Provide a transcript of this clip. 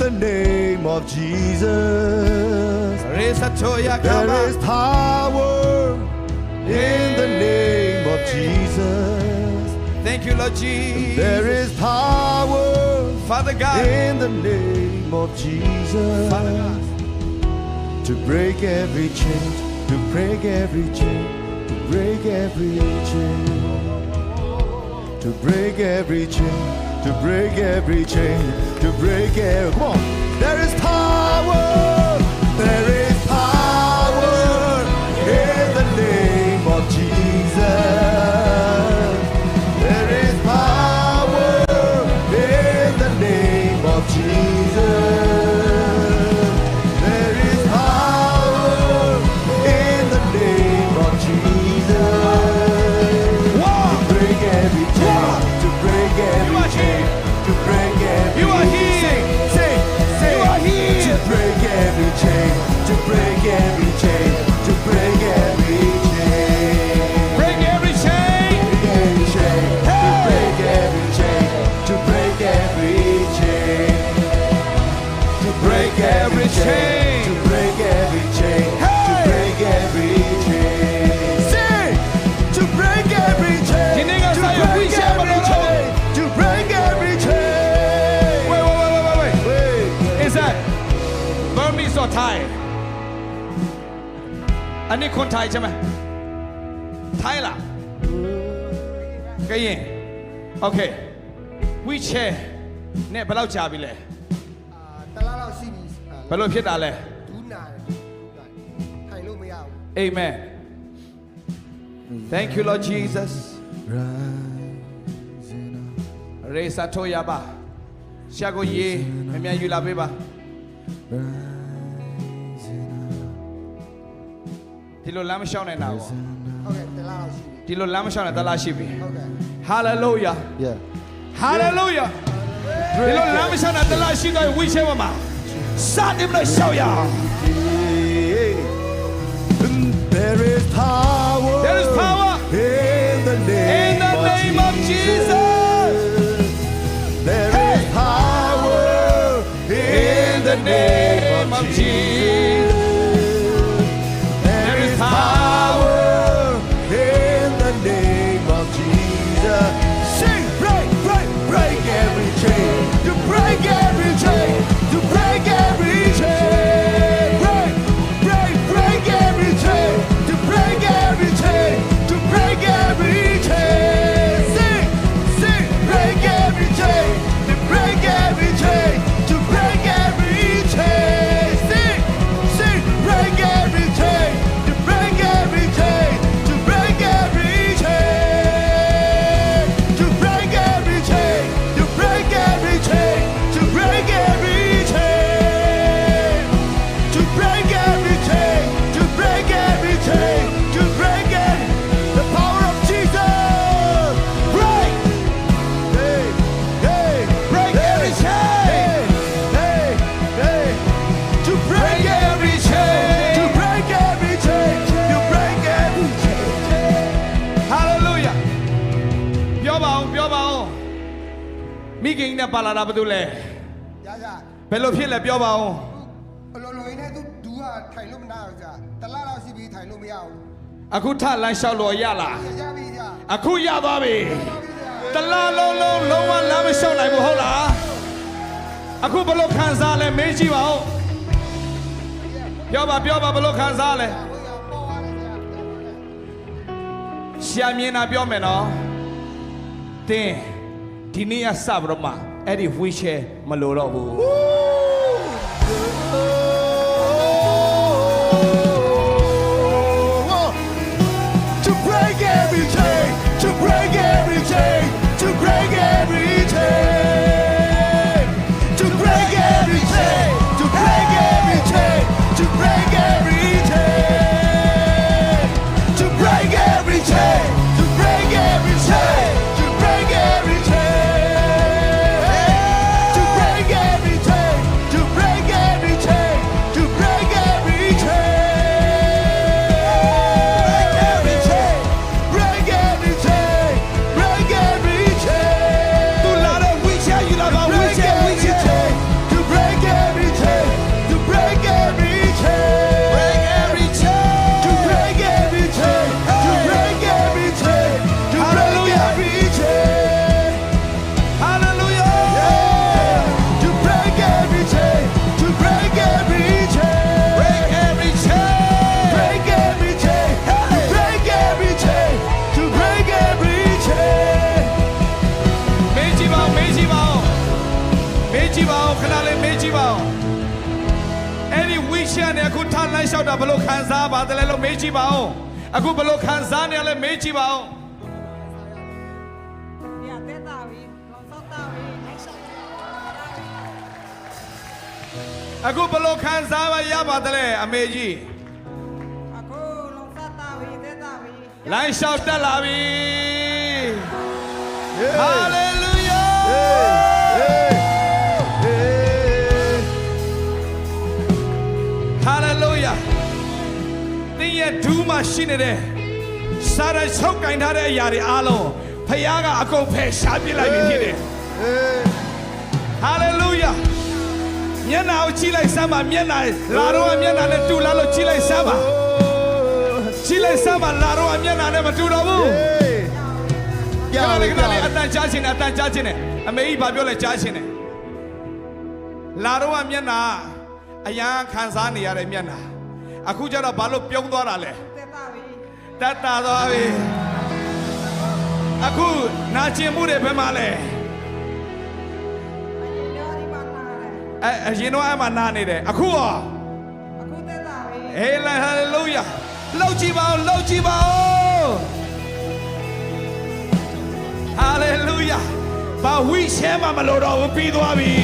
the name of Jesus. There is power in the name of Jesus. Thank you, Lord Jesus. There is power, Father God, in the name of Jesus. To break every chain, to break every chain, to break every chain. To break every chain, to break every chain, to break every. Come on. There is power. Burmese or Thai อันนี้คนไทยใช่ไหมไทยล่ะကရင်โอเค wheelchair နဲ့ဘယ်လောက်ကြာပြီလဲ တလားလောက်ရှိပြီ ဘယ်လိုဖြစ်တာလဲ ဒူးနာတယ်ထိုင်လို့မရဘူး Amen Thank you Lord Jesus Rising up, ရေစာထိုးရပါရှာကိုရေမြင်မြန်ယူလာပေးပါ rising ဒီလိုလမ်းမလျှောက်နိုင်တာကို ဟုတ်ကဲ့တလားလောက်ရှိပြီ ဒီလိုလမ်းမလျှောက်နိုင်တလားရှိပြီ ဟုတ်ကဲ့ Hallelujah Yeah. Hallelujah ဒီလိုလမ်းမလျှောက်နိုင်တလားရှိတော့ဝိချဲမှာစတင်လို့ရှောက်ရအောင် There is power. There is power in the name, In the name of Jesus. There Hey. is power in the name of Jesus. Monday. မိခင်နဲ့ပါလာတာဘာလို့လဲရရဘယ်လိုဖြစ်လဲပြောပါအောင်အလိုလိုရင်းနဲ့သူဒူးကထိုင်လို့မနာဘူးကြာတလားလောက်ရှိပြီထိုင်လို့မရဘူးအခုထလမ်းလျှောက်လို့ရလားရရပြီကြာအခုရသွားပြီတလားလုံးလုံးလုံးဝလမ်းမလျှောက်နိုင်ဘူးဟုတ်လားအခုဘယ်လိုခံစားလဲမေးကြည့်ပါဦးပြောပါပြောပါဘယ်လိုခံစားလဲဟိုရပေါ်သွားတယ်ကြာရှာမြင်တာပြောမယ်နော်တင်း ဒီနေ့ကစပြီးတော့မှအဲ့ဒီ wheelchair မလိုတော့ဘူး ခဏလေးမေးကြည့်ပါဦးအဲ့ဒီဝိရှာနဲ့အခုထားလမ်းလျှောက်တာဘလို့ခံစားပါတယ်လဲလို့မေးကြည့်ပါဦးအခုဘလို့ခံစားနေရလဲမေးကြည့်ပါဦး Ja, dit Dawie. Wat dat Dawie? Ik zal အခုဘလို့ခံစားပါရပါတယ်လဲအမေကြီး Ako, long dat Dawie, dit Dawie. လမ်းလျှောက်တက်လာပြီ Hey. ဟာလေ ရဲ့ဒူးမှာရှိနေတဲ့စာရချုပ်ကင်ထားတဲ့အရာတွေအားလုံးဖခင်ကအကုန်ဖယ်ရှားပြစ်လိုက်ပြီဖြစ်တယ် Hey. ဟာလေလုယာမျက်နှာကိုကြည့်လိုက်စမ်းပါမျက်နှာလာတော့ကမျက်နှာနဲ့တူလာလို့ကြည့်လိုက်စမ်းပါ Oh. ကြည့်လိုက်စမ်းပါလာတော့ကမျက်နှာနဲ့မတူတော့ဘူး Hey. ကြ Dạ, ည့်လိုက်ကြည့်လိုက်အတန်ကြားခြင်းနဲ့အတန်ကြားခြင်းနဲ့အမေကြီးဘာပြောလဲကြားခြင်းနဲ့လာတော့ကမျက်နှာအရန်ခံစားနေရတဲ့မျက်နှာ အခုကျတော့ဘာလို့ပြုံးသွားတာလဲ Dit Dawie. တတ်တာသွားပြီအခုနာကျင်မှုတွေဘယ်မှာလဲ En je leert die man naar. အဲအရင်တော့အမှနာနေတယ်အခုရော Ako, dit Dawie. ဟေးလာဟာလေလုယာလောက်ကြည့်ပါဦးလောက်ကြည့်ပါဦးဟာလေလုယာဘာဝိရှဲမှမလို့တော့ဘူးပြီးသွားပြီ